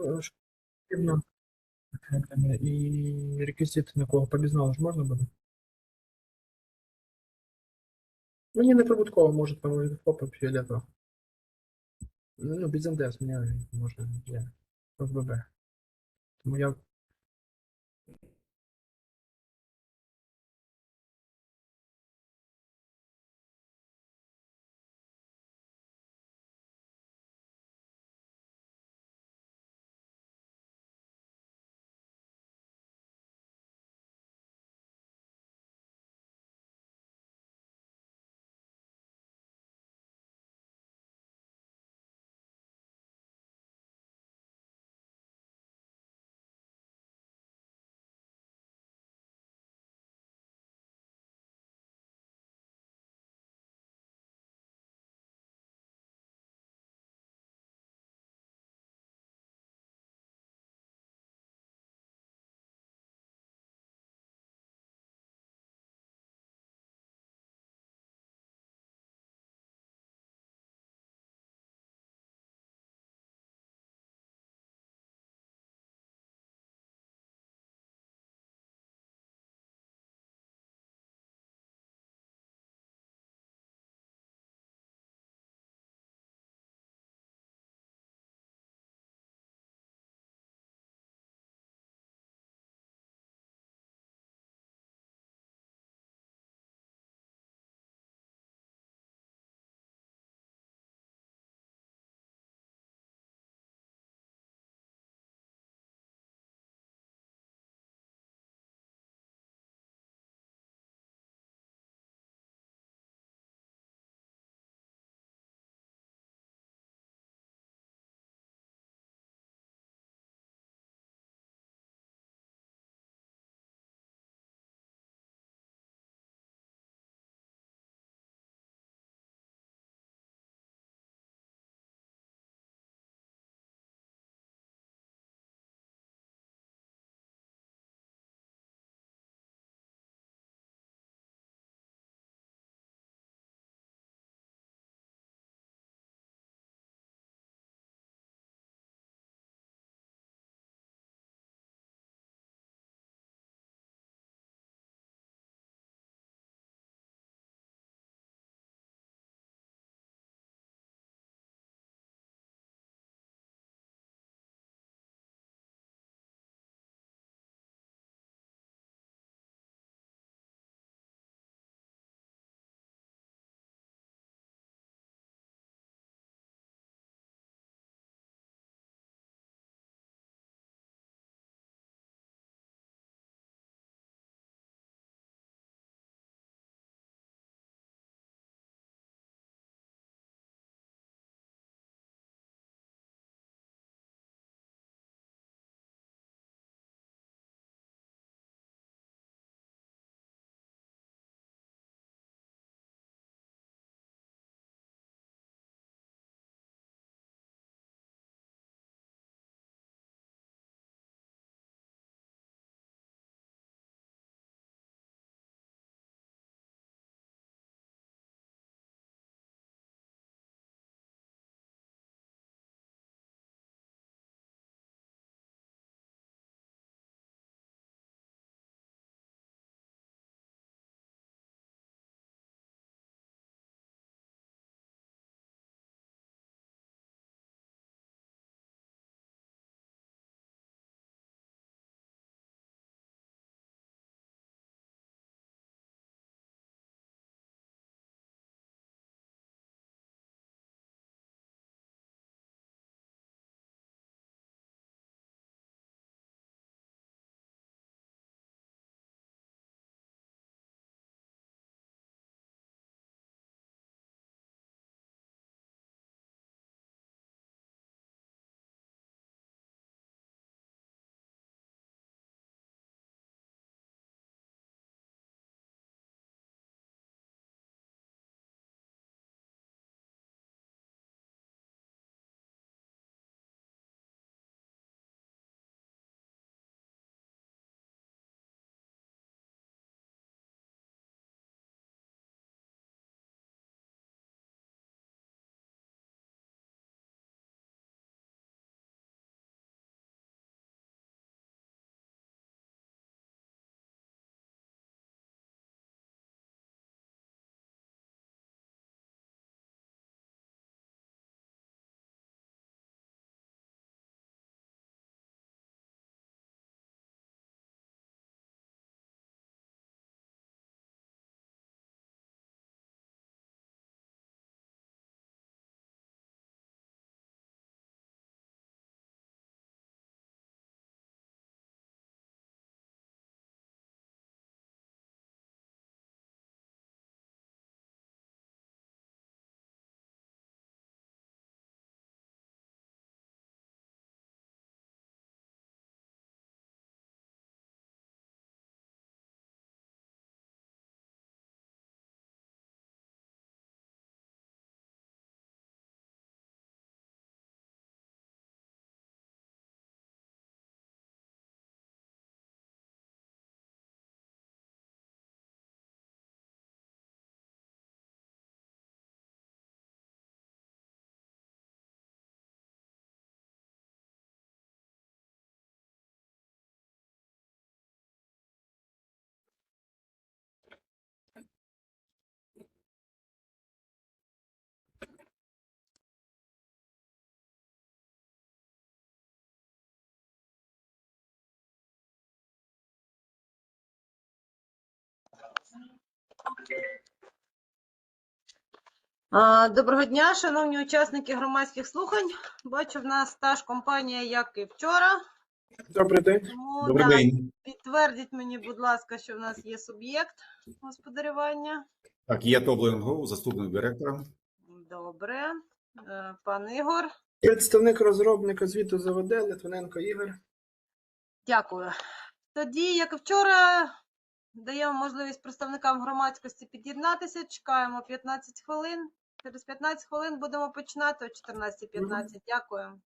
Е, І реквізит на кого побізнали ж можна буде? Мені не прибутково, може там і попа фіолетово. Ну, без НДС мені можна для ФББ. Тому я Доброго дня, шановні учасники громадських слухань. Бачу, в нас та ж компанія, як і вчора. Добрий день. Тому Добрий да, день. підтвердіть мені, будь ласка, що в нас є суб'єкт господарювання. Так, я Топленко, заступник директора. Добре. Е, Пан Ігор, Представник розробника звіту ЗВД Литвиненко Ігор. дякую. Тоді, як і вчора, даємо можливість представникам громадськості під'єднатися. Чекаємо 15 хвилин. Через 15 хвилин будемо починати о 14.15. Дякую.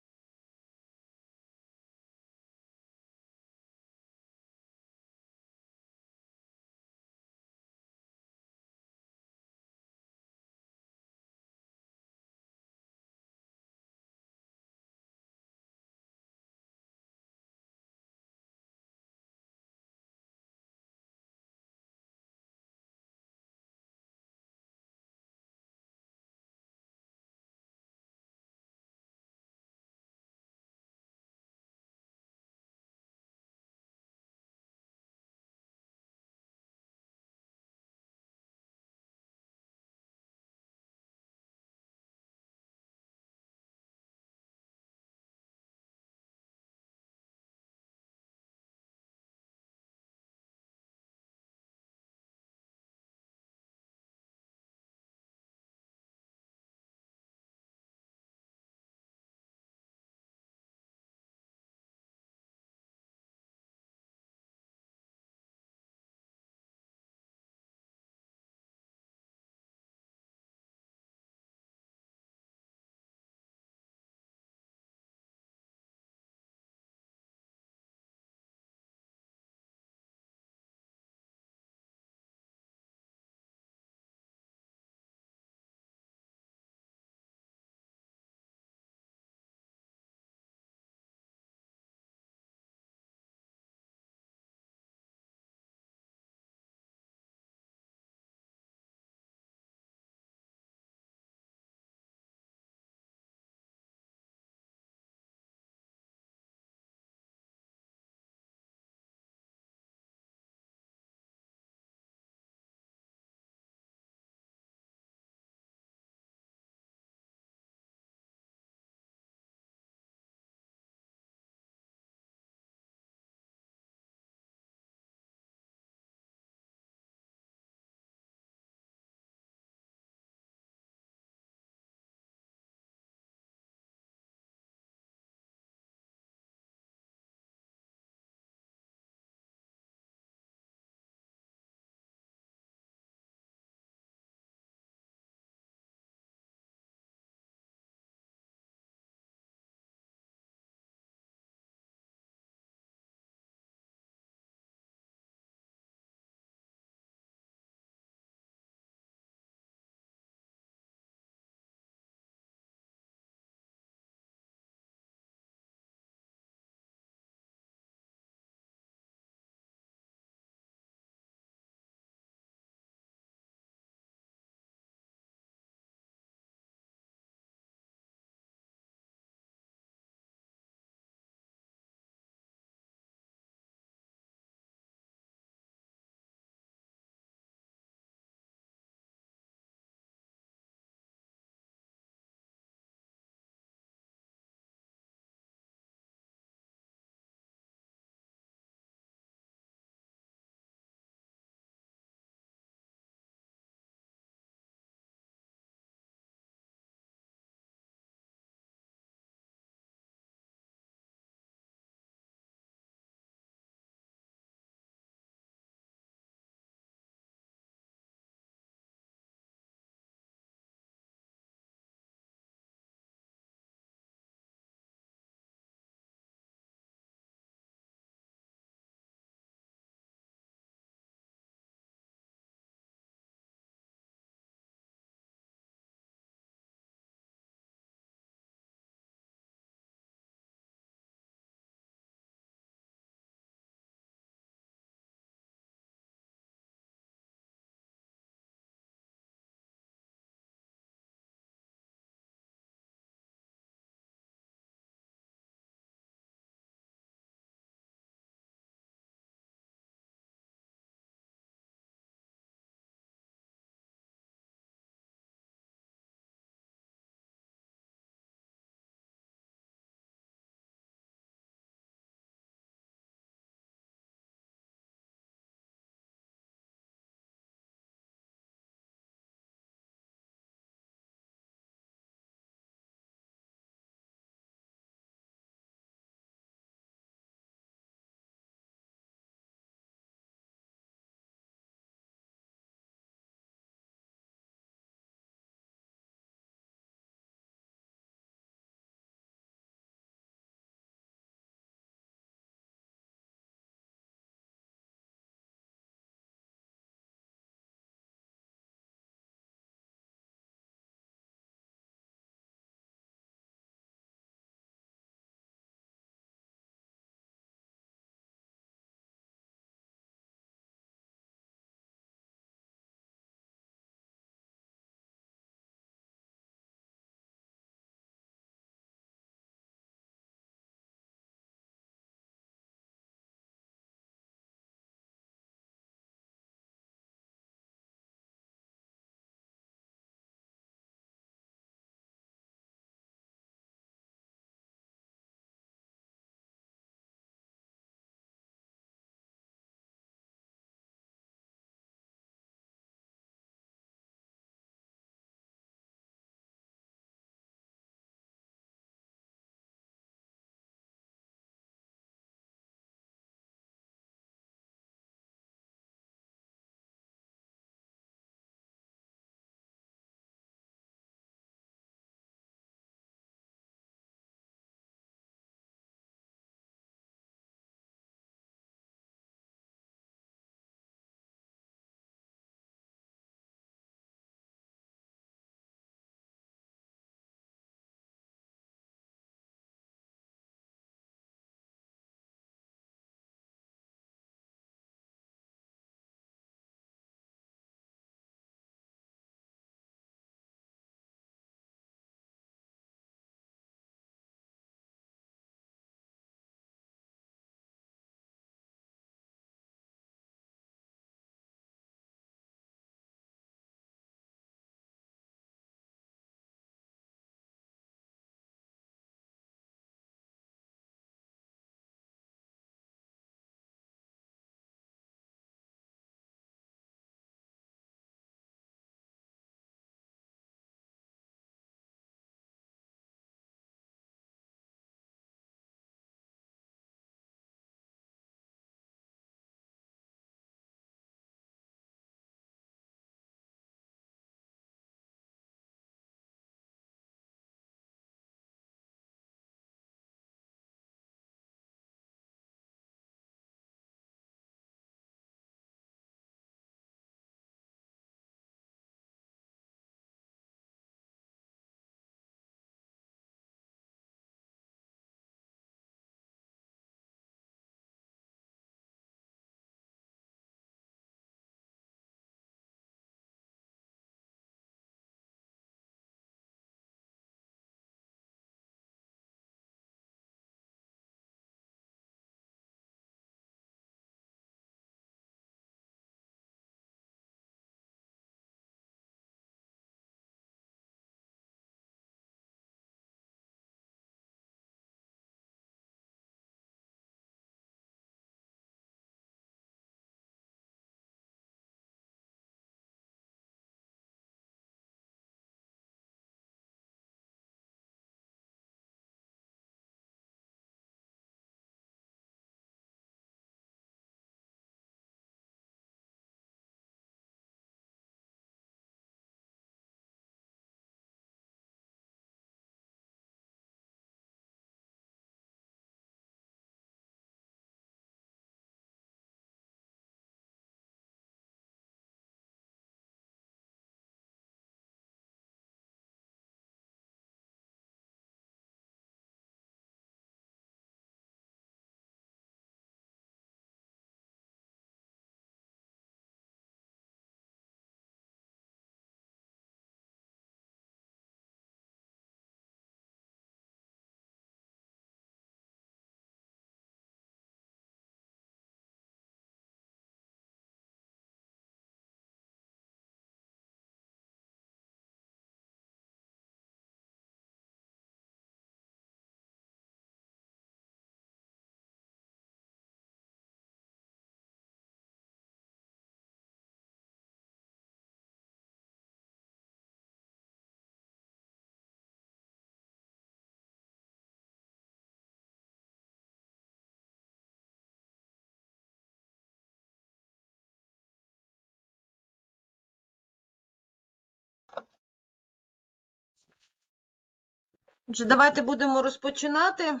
Отже, давайте будемо розпочинати.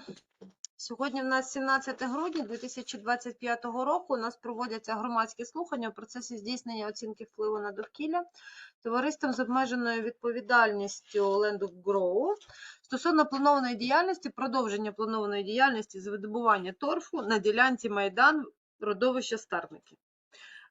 Сьогодні в нас 17 грудня 2025 року. У нас проводяться громадські слухання у процесі здійснення оцінки впливу на довкілля товариством з обмеженою відповідальністю Land of Grow стосовно планованої діяльності, продовження планованої діяльності з видобування торфу на ділянці Майдан родовища Старники.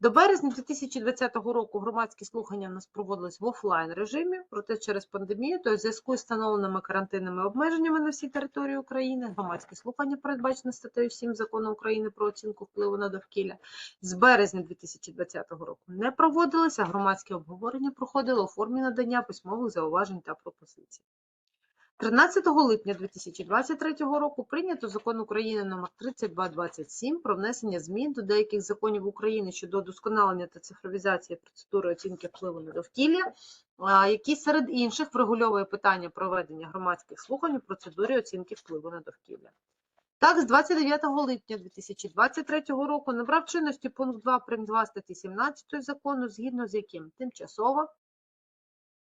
До березня 2020 року громадські слухання в нас проводились в офлайн режимі, проте через пандемію, то в зв'язку з встановленими карантинними обмеженнями на всій території України, громадські слухання, передбачені статтею 7 закону України про оцінку впливу на довкілля, з березня 2020 року не проводилися, а громадські обговорення проходили у формі надання письмових зауважень та пропозицій. 13 липня 2023 року прийнято закон України номер 3227 про внесення змін до деяких законів України щодо удосконалення та цифровізації процедури оцінки впливу на довкілля, який серед інших врегульовує питання проведення громадських слухань у процедурі оцінки впливу на довкілля. Так, з 29 липня 2023 року набрав чинності пункт 2 прим. 2 статті 17 закону, згідно з яким тимчасово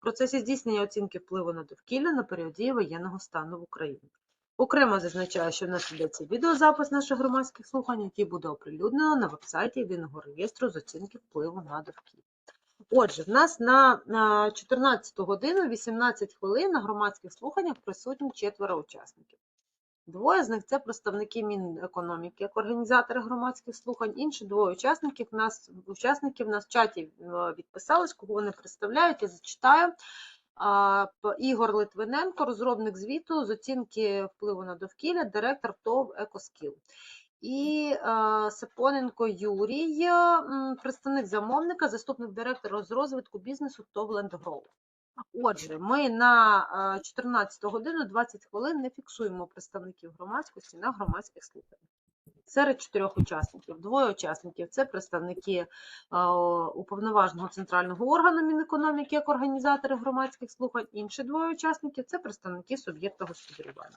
процесі здійснення оцінки впливу на довкілля на період дії воєнного стану в Україні. Окремо зазначаю, що в нас йдеться відеозапис наших громадських слухань, який буде оприлюднено на вебсайті Єдиного реєстру з оцінки впливу на довкілля. Отже, в нас на, на 14 годину 18 хвилин на громадських слуханнях присутні четверо учасників. Двоє з них це представники Мінекономіки, як організатори громадських слухань. Інші двоє учасників нас учасників нас в чаті е, відписались, кого вони представляють. Я зачитаю. Ігор Литвиненко, розробник звіту з оцінки впливу на довкілля, директор ТОВ «Екоскіл». І е, Сапоненко Юрій, представник замовника, заступник директора з розвитку бізнесу ТОВ «Лендгроу». Отже, ми на е, 14 годину 20 хвилин не фіксуємо представників громадськості на громадських слуханнях. Серед чотирьох учасників, двоє учасників це представники е, уповноваженого центрального органу Мінекономіки як організатори громадських слухань. Інші двоє учасників це представники суб'єкта господарювання.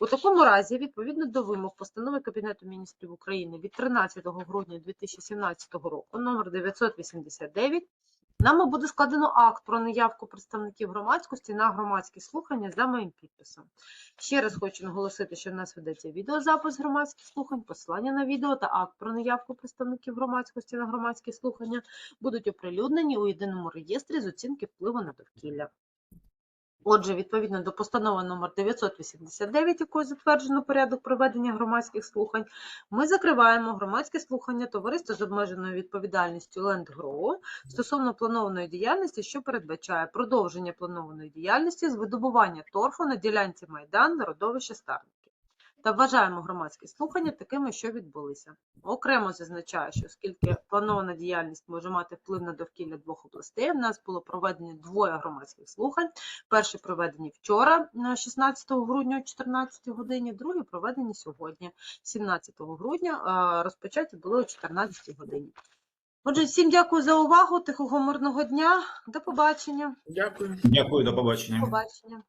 У такому разі, відповідно до вимог постанови Кабінету міністрів України від 13 грудня 2017 року, номер 989, Нами буде складено акт про неявку представників громадськості на громадські слухання за моїм підписом. Ще раз хочу наголосити, що в нас ведеться відеозапис громадських слухань, посилання на відео та акт про неявку представників громадськості на громадські слухання будуть оприлюднені у єдиному реєстрі з оцінки впливу на довкілля. Отже, відповідно до постанови номер 989, якою затверджено порядок проведення громадських слухань, ми закриваємо громадське слухання товариства з обмеженою відповідальністю Лендгроу стосовно планованої діяльності, що передбачає продовження планованої діяльності з видобування торфу на ділянці Майдан на родовище Старники. Та вважаємо громадські слухання такими, що відбулися. Окремо зазначаю, що оскільки планована діяльність може мати вплив на довкілля двох областей, в нас було проведено двоє громадських слухань. Перші проведені вчора, 16 грудня о 14 годині, другі проведені сьогодні, 17 грудня, розпочаті були о 14 годині. Отже, всім дякую за увагу, тихого мирного дня, до побачення. Дякую. Дякую, до побачення. До побачення.